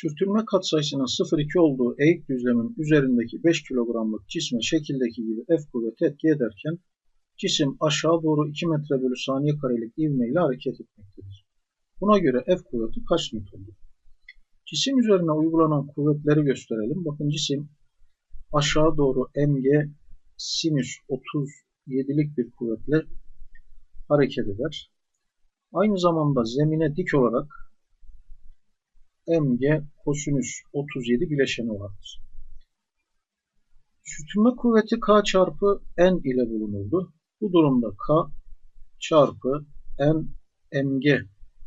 Sürtünme katsayısının 0,2 olduğu eğik düzlemin üzerindeki 5 kilogramlık cisme şekildeki gibi F kuvveti etki ederken cisim aşağı doğru 2 metre bölü saniye karelik ivme ile hareket etmektedir. Buna göre F kuvveti kaç Newton'dur? Cisim üzerine uygulanan kuvvetleri gösterelim. Bakın cisim aşağı doğru mg sinüs 37'lik bir kuvvetle hareket eder. Aynı zamanda zemine dik olarak mg kosinüs 37 bileşeni vardır. Sürtünme kuvveti k çarpı n ile bulunurdu. Bu durumda k çarpı n mg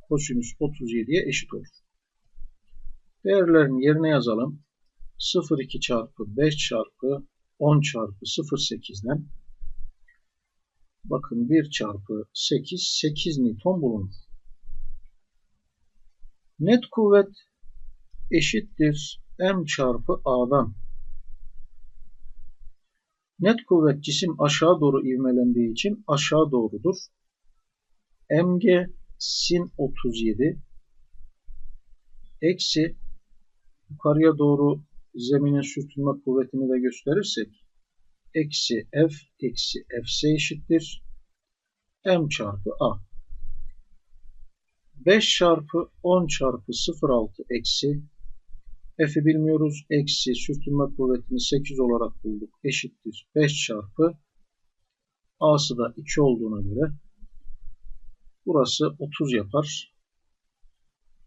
kosinüs 37'ye eşit olur. Değerlerini yerine yazalım. 0,2 çarpı 5 çarpı 10 çarpı 0,8'den bakın 1 çarpı 8 8 Newton bulunur. Net kuvvet eşittir m çarpı a'dan. Net kuvvet cisim aşağı doğru ivmelendiği için aşağı doğrudur. mg sin 37 eksi yukarıya doğru zeminin sürtünme kuvvetini de gösterirsek eksi f eksi fs eşittir m çarpı a. 5 çarpı 10 çarpı 0,6 eksi f'i bilmiyoruz. Eksi sürtünme kuvvetini 8 olarak bulduk. Eşittir 5 çarpı a'sı da 2 olduğuna göre burası 30 yapar.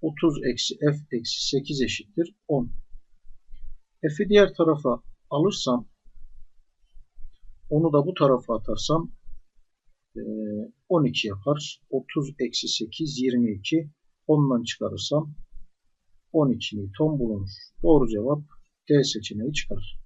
30 eksi f eksi 8 eşittir 10. F'i diğer tarafa alırsam onu da bu tarafa atarsam 12 yapar. 30 eksi 8 22. Ondan çıkarırsam 12 Newton bulunur. Doğru cevap D seçeneği çıkar.